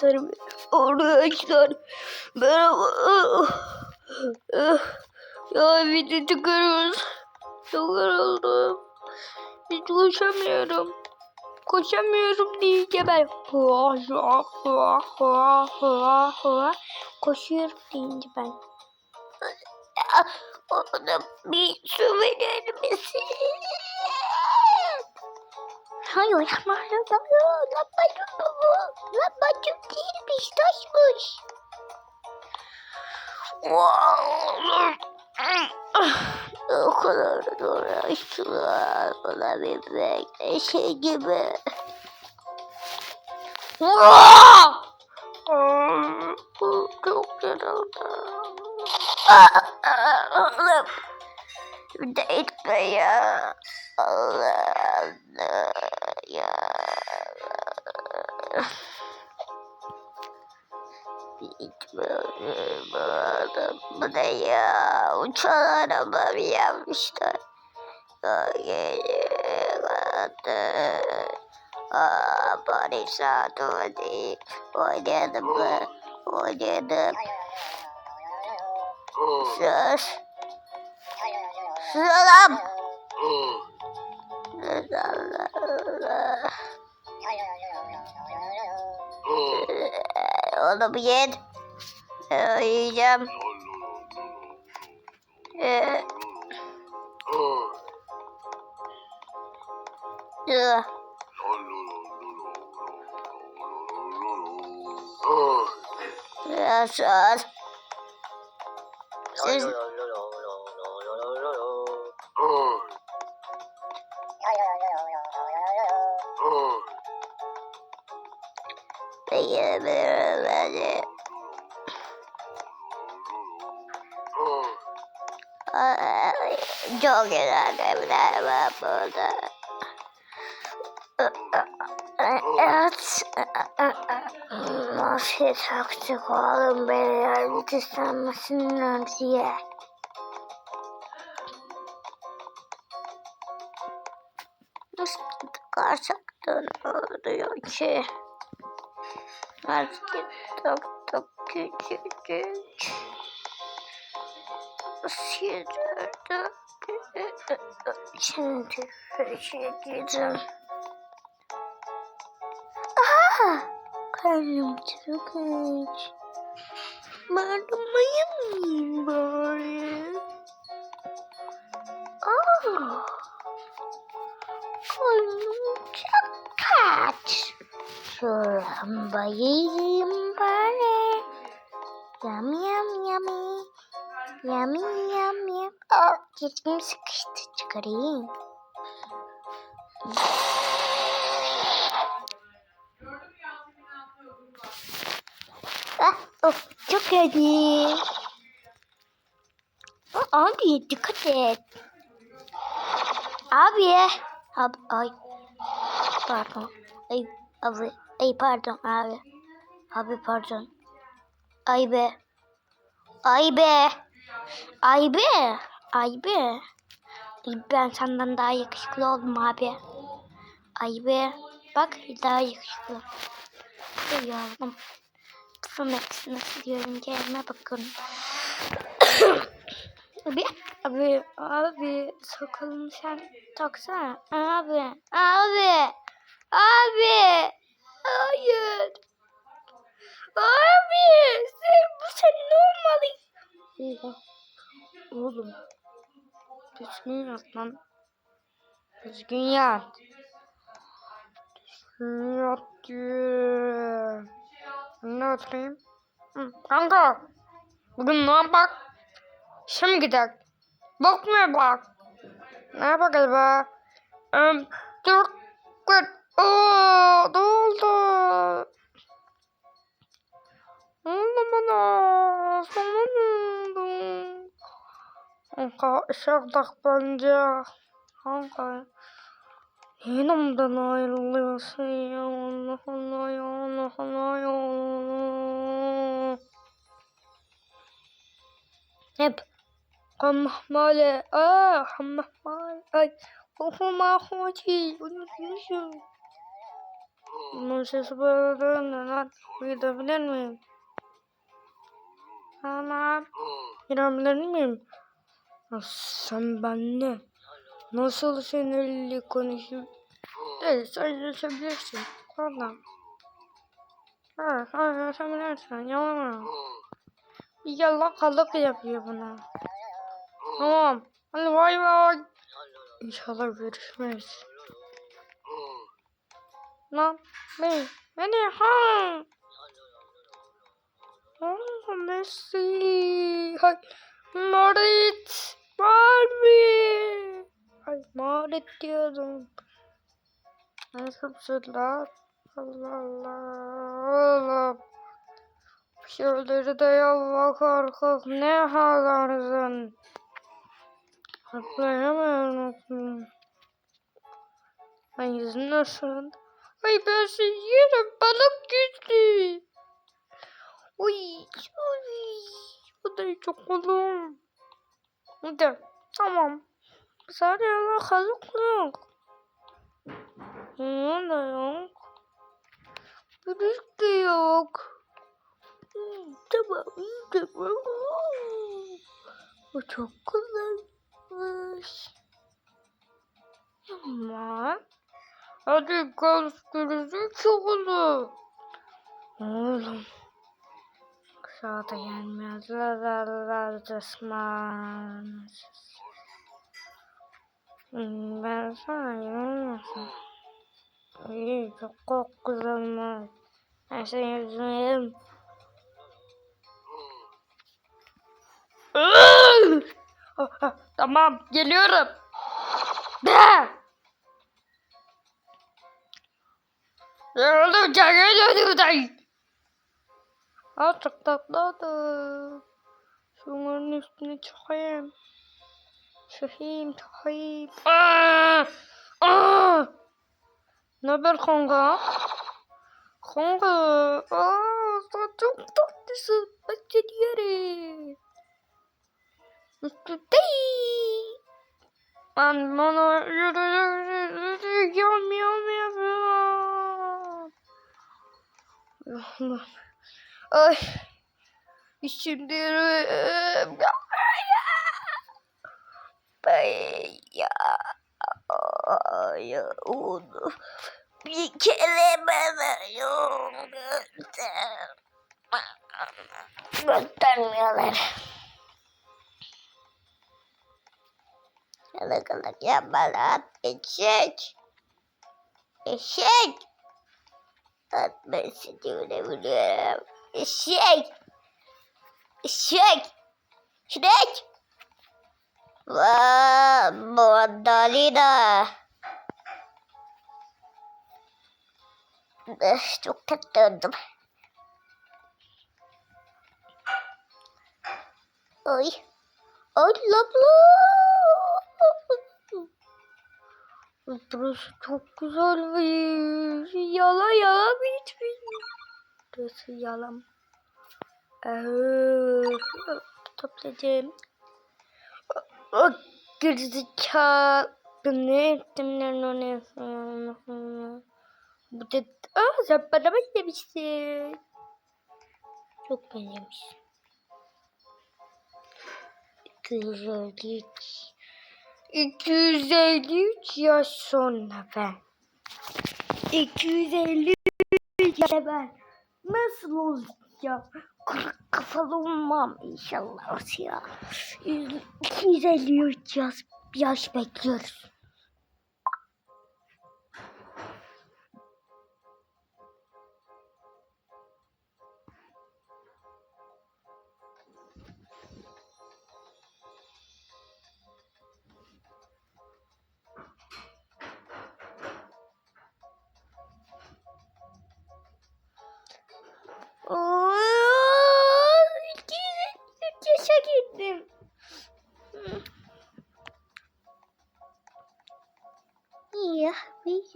göstereyim. Arkadaşlar merhaba. Ya video çıkıyoruz. Çok yoruldum. Hiç koşamıyorum. Koşamıyorum deyince ben koşuyorum deyince ben. Oğlum bir su verir misin? Hayır yapma yapma. Lapacım bu. Lapacım değilmiş taşmış. O kadar da uğraştılar. Bana bebek şey gibi. Çok yoruldum. Allah'ım. Bir de etme ya. Allah'ım ya. Bu ne ya? Uçan araba mı yapmışlar? Aa, bari saat hadi. Oynayalım mı? Oynayalım. Sus. Sus adam. Sus Allah Allah. Oğlum yet. Ee, Yiyeceğim. Ee, ıh. Ya sus. Siz Beğenmiyorum beni. Çok güzel evler var burada. Evet. Nasıl taktık oğlum beni yani istenmesinler diye. Nasıl da oluyor ki? Artık taktık küçücük. Sıyırdı. Şimdi şey gideceğim. Aha! Karnım çok aç. Bağırmayayım mıyım bari? Aa! Karnım çok aç. Bayayım bari. Yum yum yummy. Yummy yum yum. Aa, cildim sıkıştı. Çıkarayım. Ah, of, çok hadi. Abi dikkat et. Abi. Abi ay. Pardon. Ay abi. Ay pardon abi. Abi pardon. Ay be. Ay be. Ay be. Ay be. Ben senden daha yakışıklı oldum abi. Ay be. Bak daha yakışıklı. Yavrum. Pro Max nasıl diyorum gelme bakın. abi, abi, abi sakalını sen taksana. Abi, abi, abi. Hayır. Abi, sen, bu senin olmalı. Oha. Oğlum. Düzgün yat lan. Düzgün yat. Düzgün yat diyor. Ne oturayım? Hı, kanka. Bugün ne yapak? Şimdi gidelim. Bak mı bak? Ne yapak acaba? Um, dur. Git. Oo, oldu? Oldu bana? Ne oldu? Kanka ışıktak bence. Kanka. Yanımdan ayrılıyorsun ya Allah Allah ya Allah Allah ya. Hep Hamahmale. Aa hamahmale. Ay. Okuma hoci. Unutmuşum. Bağırdığında lan gidebilir miyim? Tamam. Girebilir miyim? Sen benle nasıl sinirli konuşup Evet sen yaşayabilirsin. Tamam. Sen yaşayabilirsin. Yalan. Bir yalakalık yapıyor buna. Tamam. Hadi bay bay. İnşallah görüşmeyiz. Lan ne? Beni ha? Oh Messi. Hay. Marit. Barbie. Ay Marit diyordum. Nasılsın lan? Allah Allah. Allah. Şöyle de yallah korkak ne halarsın? Hatırlayamıyorum. Ay yüzün nasıl? Ay ben seni yerim balık güçlü. Uy, uy. Bu da çok oğlum. Hadi tamam. Sadece alakalık yok. Onun da yok. Bürük de yok. Tamam, tamam. Bu çok güzelmiş. Ama hadi görüşürüz oğlum. Oğlum. Kısağa da gelmezler Cisman. Hmm, Ben sana inanmıyorsun. İyi, çok güzelmiş. Ben senin yüzünü yerim. Ah, ah, Tamam, geliyorum. De! Yoruldum, çakıl buradan. Artık tatladı. Şunların üstüne çıkayım. Çıkayım, çıkayım. Aa! Aa! Ne haber kanka? Kanka, aa, sen çok tatlısın. Ben seni yerim. Değil. Ben bana yürü Allah. Ay. Şimdi ya. Ay onu bir kere bana yol göster. Göstermiyorlar. Yalık yapma lan. Eşek. Eşek. Ben seni ölebiliyorum. Eşek. Eşek. Eşek. Vaa, Mandalina. Eh, Çok tatlıydım. Ay. Ay labla. Burası çok güzelmiş. Yala yala bitmiş. Burası yalan. Ee, toplayacağım. O gerizekalı. Ne ettim lan o ne? Bu da... Aa sen bana bak demiştin. Çok benzemiş. 253 253 yaş sonra ben. 253 yaş ben. Nasıl olacağım? Kırık kafalı olmam inşallah ya. 253 yaş, yaş bekliyoruz.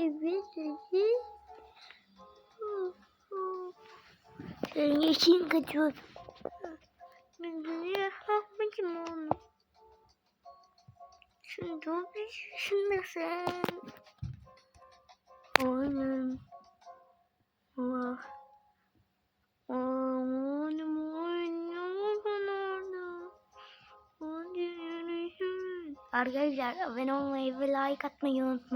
Bir şey bir şey. Senin yaşın kaçıyor. Ben de yapmadım onu. Şimdi bir düşünmesen. Aynen. Allah. Aman aman orada. Hadi görüşürüz. Arkadaşlar abone olmayı ve like atmayı unutmayın.